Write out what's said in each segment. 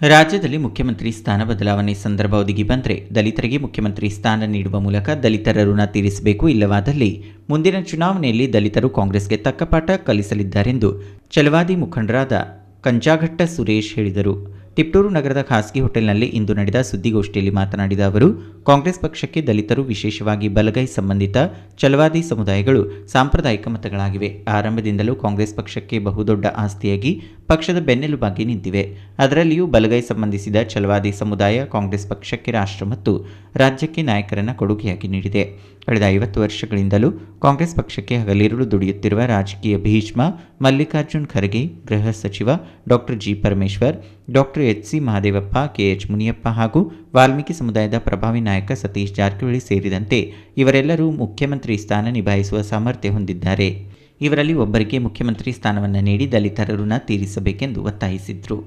ರಾಜ್ಯದಲ್ಲಿ ಮುಖ್ಯಮಂತ್ರಿ ಸ್ಥಾನ ಬದಲಾವಣೆ ಸಂದರ್ಭ ಒದಗಿ ಬಂದರೆ ದಲಿತರಿಗೆ ಮುಖ್ಯಮಂತ್ರಿ ಸ್ಥಾನ ನೀಡುವ ಮೂಲಕ ದಲಿತರ ಋಣ ತೀರಿಸಬೇಕು ಇಲ್ಲವಾದಲ್ಲಿ ಮುಂದಿನ ಚುನಾವಣೆಯಲ್ಲಿ ದಲಿತರು ಕಾಂಗ್ರೆಸ್ಗೆ ತಕ್ಕ ಪಾಠ ಕಲಿಸಲಿದ್ದಾರೆಂದು ಚಲವಾದಿ ಮುಖಂಡರಾದ ಕಂಜಾಘಟ್ಟ ಸುರೇಶ್ ಹೇಳಿದರು. ತಿಪ್ಟೂರು ನಗರದ ಖಾಸಗಿ ಹೋಟೆಲ್ನಲ್ಲಿ ಇಂದು ನಡೆದ ಸುದ್ದಿಗೋಷ್ಠಿಯಲ್ಲಿ ಮಾತನಾಡಿದ ಅವರು, ಕಾಂಗ್ರೆಸ್ ಪಕ್ಷಕ್ಕೆ ದಲಿತರು ವಿಶೇಷವಾಗಿ ಬಲಗೈ ಸಂಬಂಧಿತ ಛಲವಾದಿ ಸಮುದಾಯಗಳು ಸಾಂಪ್ರದಾಯಿಕ ಮತಗಳಾಗಿವೆ. ಆರಂಭದಿಂದಲೂ ಕಾಂಗ್ರೆಸ್ ಪಕ್ಷಕ್ಕೆ ಬಹುದೊಡ್ಡ ಆಸ್ತಿಯಾಗಿ ಪಕ್ಷದ ಬೆನ್ನೆಲುಬಾಗಿ ನಿಂತಿವೆ. ಅದರಲ್ಲಿಯೂ ಬಲಗೈ ಸಂಬಂಧಿಸಿದ ಛಲವಾದಿ ಸಮುದಾಯ ಕಾಂಗ್ರೆಸ್ ಪಕ್ಷಕ್ಕೆ ರಾಷ್ಟ್ರ ಮತ್ತು ರಾಜ್ಯಕ್ಕೆ ನಾಯಕರನ್ನು ಕೊಡುಗೆಯಾಗಿ ನೀಡಿದೆ. ಕಳೆದ ಐವತ್ತು ವರ್ಷಗಳಿಂದಲೂ ಕಾಂಗ್ರೆಸ್ ಪಕ್ಷಕ್ಕೆ ಹಗಲಿರುಳು ದುಡಿಯುತ್ತಿರುವ ರಾಜಕೀಯ ಭೀಷ್ಮ ಮಲ್ಲಿಕಾರ್ಜುನ್ ಖರ್ಗೆ, ಗೃಹ ಸಚಿವ doctor G Parameshwar doctor H C Mahadevappa KH Muniyappa ಹಾಗೂ ವಾಲ್ಮೀಕಿ ಸಮುದಾಯದ ಪ್ರಭಾವಿ ನಾಯಕ ಸತೀಶ್ ಜಾರಕಿಹೊಳಿ ಸೇರಿದಂತೆ ಇವರೆಲ್ಲರೂ ಮುಖ್ಯಮಂತ್ರಿ ಸ್ಥಾನ ನಿಭಾಯಿಸುವ ಸಾಮರ್ಥ್ಯ ಹೊಂದಿದ್ದಾರೆ. ಇವರಲ್ಲಿ ಒಬ್ಬರಿಗೆ ಮುಖ್ಯಮಂತ್ರಿ ಸ್ಥಾನವನ್ನು ನೀಡಿ ದಲಿತರ ಋಣ ತೀರಿಸಬೇಕೆಂದು ಒತ್ತಾಯಿಸಿದರು.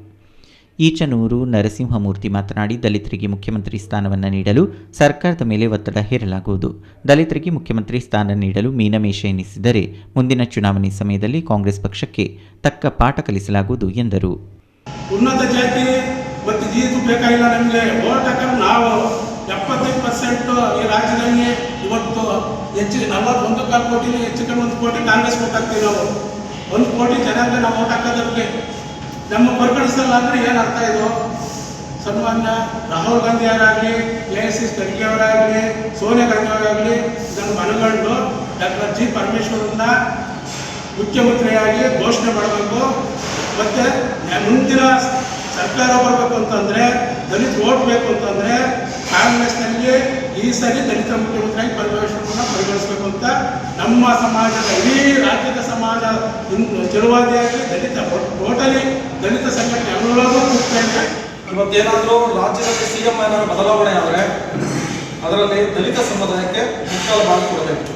ಈಚನೂರು ನರಸಿಂಹಮೂರ್ತಿ ಮಾತನಾಡಿ, ದಲಿತರಿಗೆ ಮುಖ್ಯಮಂತ್ರಿ ಸ್ಥಾನವನ್ನು ನೀಡಲು ಸರ್ಕಾರದ ಮೇಲೆ ಒತ್ತಡ ಹೇರಲಾಗುವುದು. ದಲಿತರಿಗೆ ಮುಖ್ಯಮಂತ್ರಿ ಸ್ಥಾನ ನೀಡಲು ಮೀನಮೇಷ ಎನಿಸಿದರೆ ಮುಂದಿನ ಚುನಾವಣೆ ಸಮಯದಲ್ಲಿ ಕಾಂಗ್ರೆಸ್ ಪಕ್ಷಕ್ಕೆ ತಕ್ಕ ಪಾಠ ಕಲಿಸಲಾಗುವುದು ಎಂದರು. ಉನ್ನತ ಜಾತಿ ಮತ್ತು ಜೀತು ಬೇಕಾಗಿಲ್ಲ ನಮಗೆ. ಹಾಕಲು ನಾವು ಎಪ್ಪತ್ತೈದು ಪರ್ಸೆಂಟ್ ಈ ರಾಜ್ಯದಲ್ಲಿ ಇವತ್ತು ಹೆಚ್ಚು ನಲವತ್ತೊಂದು ಕಾಲು ಕೋಟಿ ಹೆಚ್ಚು ಕಡಿಮೆ ಒಂದು ಕೋಟಿ ಕಾಂಗ್ರೆಸ್ ಓಟ್ ಹಾಕ್ತೀವಿ ನಾವು. ಒಂದು ಕೋಟಿ ಜನರಿಗೆ ನಾವು ಓಟ್ ಹಾಕೋದಕ್ಕೆ ನಮ್ಮ ಪರಿಗಣಿಸಲ್ಲ ಅಂದರೆ ಏನು ಅರ್ಥ ಇದು? ಸನ್ಮಾನ್ಯ ರಾಹುಲ್ ಗಾಂಧಿ ಅವರಾಗಲಿ ಎ ಎಸ್ ಎಸ್ ಖರ್ಗೆ ಅವರಾಗಲಿ, ಸೋನಿಯಾ ಗಾಂಧಿ ಅವರಾಗಲಿ, ಇದನ್ನು ಮನಗಂಡು ಡಾಕ್ಟರ್ ಜಿ ಪರಮೇಶ್ವರನ್ನ ಮುಖ್ಯಮಂತ್ರಿಯಾಗಿ ಘೋಷಣೆ ಮಾಡಬೇಕು. ಮತ್ತೆ ಮುಂದಿನ ಸರ್ಕಾರ ಬರಬೇಕು ಅಂತಂದ್ರೆ ದಲಿತ ಓಟ್ ಬೇಕು ಅಂತಂದ್ರೆ ಕಾಂಗ್ರೆಸ್ನಲ್ಲಿ ಈ ಸರಿ ದಲಿತ ಮುಖ್ಯಮಂತ್ರಿಯಾಗಿ ಪರಿವೇಶವನ್ನು ಪರಿಗಣಿಸಬೇಕು ಅಂತ ನಮ್ಮ ಸಮಾಜದ, ಇಡೀ ರಾಜ್ಯದ ಸಮಾಜ ಜಲವಾದಿಯಾಗಿ ದಲಿತ ಟೋಟಲಿ ದಲಿತ ಸಂಘಟನೆ ಎಲ್ಲರೂ ಮುಖ್ಯ ಇವತ್ತೇನಾದರೂ ರಾಜ್ಯದಲ್ಲಿ ಸಿ ಎಂ ಏನಾದ್ರು ಬದಲಾವಣೆ ಆದರೆ ಅದರಲ್ಲಿ ದಲಿತ ಸಮುದಾಯಕ್ಕೆ ಮುಖ್ಯ ಭಾಗ ಕೊಡಬೇಕು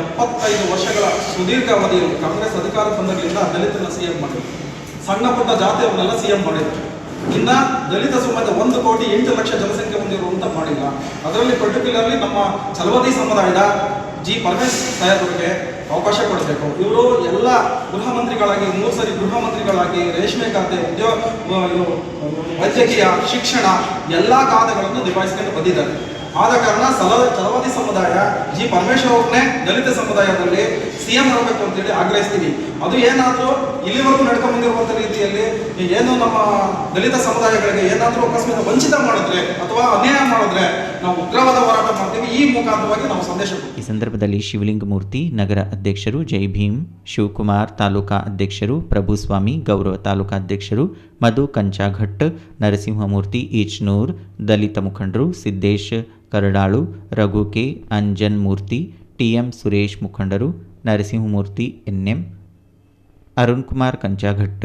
ಎಪ್ಪತ್ತೈದು ವರ್ಷಗಳ ಸುದೀರ್ಘ ಅವಧಿಯಲ್ಲಿ ಕಾಂಗ್ರೆಸ್ ಅಧಿಕಾರ ಬಂದಾಗಲಿಂದ ದಲಿತನ ಸಿ ಎಂ ಮಾಡಿದ್ರು. ಸಣ್ಣ ಪುಟ್ಟ ಜಾತಿಯವರನ್ನೆಲ್ಲ ಸಿ ಎಂ ಮಾಡಿದ್ರು. ಇನ್ನ ದಲಿತ ಸಮಾಜ ಒಂದು ಕೋಟಿ ಎಂಟು ಲಕ್ಷ ಜನಸಂಖ್ಯೆ ಹೊಂದಿರುವಂತ ಮಾಡಿಲ್ಲ. ಅದರಲ್ಲಿ ಪರ್ಟಿಕ್ಯುಲರ್ಲಿ ನಮ್ಮ ಚಲವದಿ ಸಮುದಾಯದ ಜಿ ಪರಮೇಶ್ ಸಾಹೇಬರಿಗೆ ಅವಕಾಶ ಕೊಡಬೇಕು. ಇವರು ಎಲ್ಲ ಗೃಹ ಮಂತ್ರಿಗಳಾಗಿ, ಮೂರು ಸರಿ ಗೃಹ ಮಂತ್ರಿಗಳಾಗಿ ರೇಷ್ಮೆ ಖಾತೆ ಉದ್ಯೋಗ ವೈದ್ಯಕೀಯ, ಶಿಕ್ಷಣ, ಎಲ್ಲ ಖಾತೆಗಳನ್ನು ನಿಭಾಯಿಸ್ಕೊಂಡು ಬಂದಿದ್ದಾರೆ. ಆದ ಕಾರಣ ಸಲ ಚಲವಾದಿ ಸಮುದಾಯ, ಜಿ ಪರಮೇಶ್ವರ್ ಅವ್ರನ್ನೇ ದಲಿತ ಸಮುದಾಯದಲ್ಲಿ ಸಿ ಎಂ ಆಗಬೇಕು ಅಂತೇಳಿ ಆಗ್ರಹಿಸ್ತೀವಿ. ಅದು ಏನಾದರೂ ಇಲ್ಲಿವರೆಗೂ ನಡ್ಕೊಂಡು ಬಂದಿರುವಂಥ ರೀತಿಯಲ್ಲಿ ಏನು ನಮ್ಮ ದಲಿತ ಸಮುದಾಯಗಳಿಗೆ ಏನಾದರೂ ಅಕಸ್ಮಾತ್ ವಂಚಿತ ಮಾಡಿದ್ರೆ ಅಥವಾ ಅನ್ಯಾಯ ಮಾಡಿದ್ರೆ ನಾವು ಉಗ್ರವಾದ ಹೋರಾಟ ಮಾಡ್ತೀವಿ. ಈ ಮುಖಾಂತರವಾಗಿ ನಾವು ಸಂದೇಶ ಈ ಸಂದರ್ಭದಲ್ಲಿ ಶಿವಲಿಂಗಮೂರ್ತಿ, ನಗರ ಅಧ್ಯಕ್ಷರು ಜೈ ಭೀಮ್, ಶಿವಕುಮಾರ್ ತಾಲೂಕಾ ಅಧ್ಯಕ್ಷರು ಪ್ರಭುಸ್ವಾಮಿ ಗೌರವ ತಾಲೂಕಾ ಅಧ್ಯಕ್ಷರು ಮಧು ಕಂಚಾಘಟ್ ನರಸಿಂಹಮೂರ್ತಿ ಈಚ್ನೂರ್ ದಲಿತ ಮುಖಂಡರು ಸಿದ್ದೇಶ್ ಕರಡಾಳು ರಘು ಕೆ ಅಂಜನ್ ಮೂರ್ತಿ ಟಿಎಂ ಸುರೇಶ್ ಮುಖಂಡರು, ನರಸಿಂಹಮೂರ್ತಿ, ಎನ್ಎಂ ಅರುಣ್ ಕುಮಾರ್ ಕಂಚಾಘಟ್ಟ,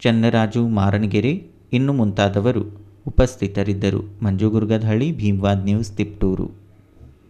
ಚನ್ನರಾಜು ಮಾರಣಗೆರೆ ಇನ್ನು ಮುಂತಾದವರು ಉಪಸ್ಥಿತರಿದ್ದರು. ಮಂಜುಗುರ್ಗದಹಳ್ಳಿ, ಭೀಮ್ವಾದ್ ನ್ಯೂಸ್, ತಿಪ್ಟೂರು.